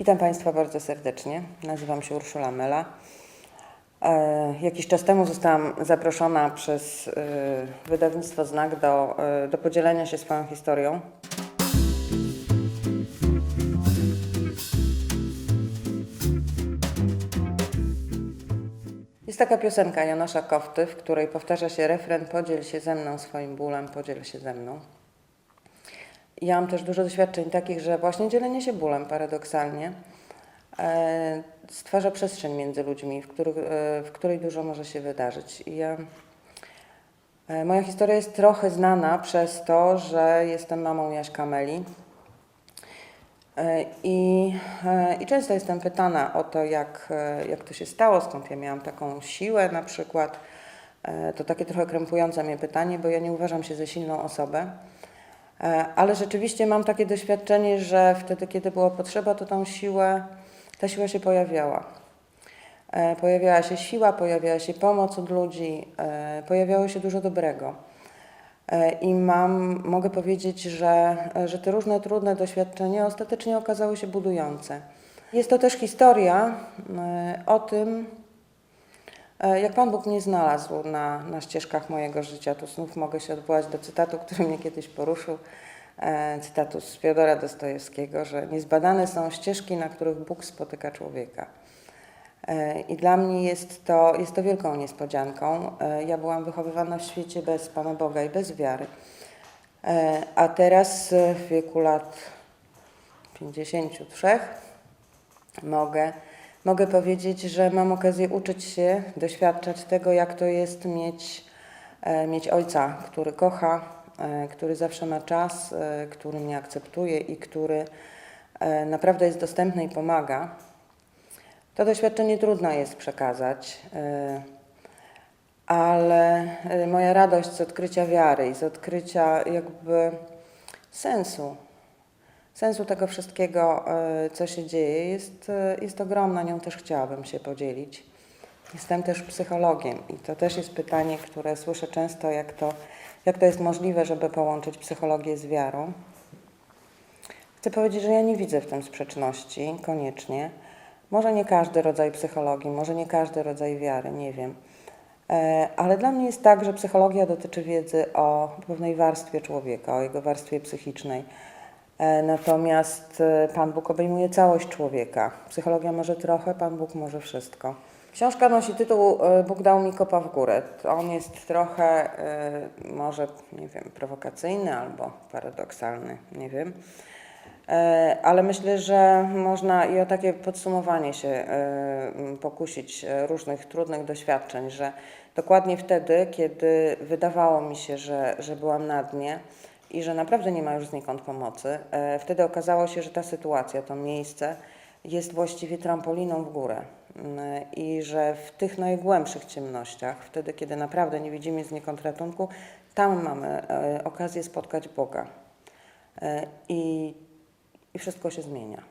Witam Państwa bardzo serdecznie. Nazywam się Urszula Mela. E, Jakiś czas temu zostałam zaproszona przez e, wydawnictwo Znak do, e, do podzielenia się swoją historią. Jest taka piosenka Janusza Kofty, w której powtarza się refren Podziel się ze mną swoim bólem, podziel się ze mną. Ja mam też dużo doświadczeń takich, że właśnie dzielenie się bólem paradoksalnie e, stwarza przestrzeń między ludźmi, w, których, e, w której dużo może się wydarzyć. I ja, e, moja historia jest trochę znana przez to, że jestem mamą Jaśka Meli. I, I często jestem pytana o to, jak, jak to się stało, skąd ja miałam taką siłę na przykład. To takie trochę krępujące mnie pytanie, bo ja nie uważam się za silną osobę. E, Ale rzeczywiście mam takie doświadczenie, że wtedy, kiedy było potrzeba, to tą siłę, ta siła się pojawiała. E, Pojawiała się siła, pojawiała się pomoc od ludzi, e, pojawiało się dużo dobrego. I mam, mogę powiedzieć, że, że te różne trudne doświadczenia ostatecznie okazały się budujące. Jest to też historia o tym, jak Pan Bóg mnie znalazł na, na ścieżkach mojego życia. Tu znów mogę się odwołać do cytatu, który mnie kiedyś poruszył, e, cytatu z Fiodora Dostojewskiego, że niezbadane są ścieżki, na których Bóg spotyka człowieka. E, I dla mnie jest to, jest to wielką niespodzianką. E, Ja byłam wychowywana w świecie bez Pana Boga i bez wiary. E, A teraz e, w wieku lat 53 mogę, mogę powiedzieć, że mam okazję uczyć się, doświadczać tego, jak to jest mieć, e, mieć ojca, który kocha, e, który zawsze ma czas, e, który mnie akceptuje i który naprawdę jest dostępny i pomaga. To doświadczenie trudno jest przekazać, ale moja radość z odkrycia wiary i z odkrycia jakby sensu, sensu tego wszystkiego, e, co się dzieje, jest, e, jest ogromna. Nią też chciałabym się podzielić. Jestem też psychologiem i to też jest pytanie, które słyszę często, jak to, jak to jest możliwe, żeby połączyć psychologię z wiarą. Chcę powiedzieć, że ja nie widzę w tym sprzeczności koniecznie. Może nie każdy rodzaj psychologii, może nie każdy rodzaj wiary, nie wiem. E, Ale dla mnie jest tak, że psychologia dotyczy wiedzy o pewnej warstwie człowieka, o jego warstwie psychicznej. E, Natomiast e, Pan Bóg obejmuje całość człowieka. Psychologia może trochę, Pan Bóg może wszystko. Książka nosi tytuł e, Bóg dał mi kopa w górę. On jest trochę może, nie wiem, prowokacyjny albo paradoksalny, nie wiem. Ale myślę, że można i o takie podsumowanie się pokusić różnych trudnych doświadczeń, że dokładnie wtedy, kiedy wydawało mi się, że, że byłam na dnie i że naprawdę nie ma już znikąd pomocy, e, wtedy okazało się, że ta sytuacja, to miejsce jest właściwie trampoliną w górę M, i że w tych najgłębszych ciemnościach, wtedy, kiedy naprawdę nie widzimy znikąd ratunku, tam mamy e, okazję spotkać Boga. E, I i wszystko się zmienia.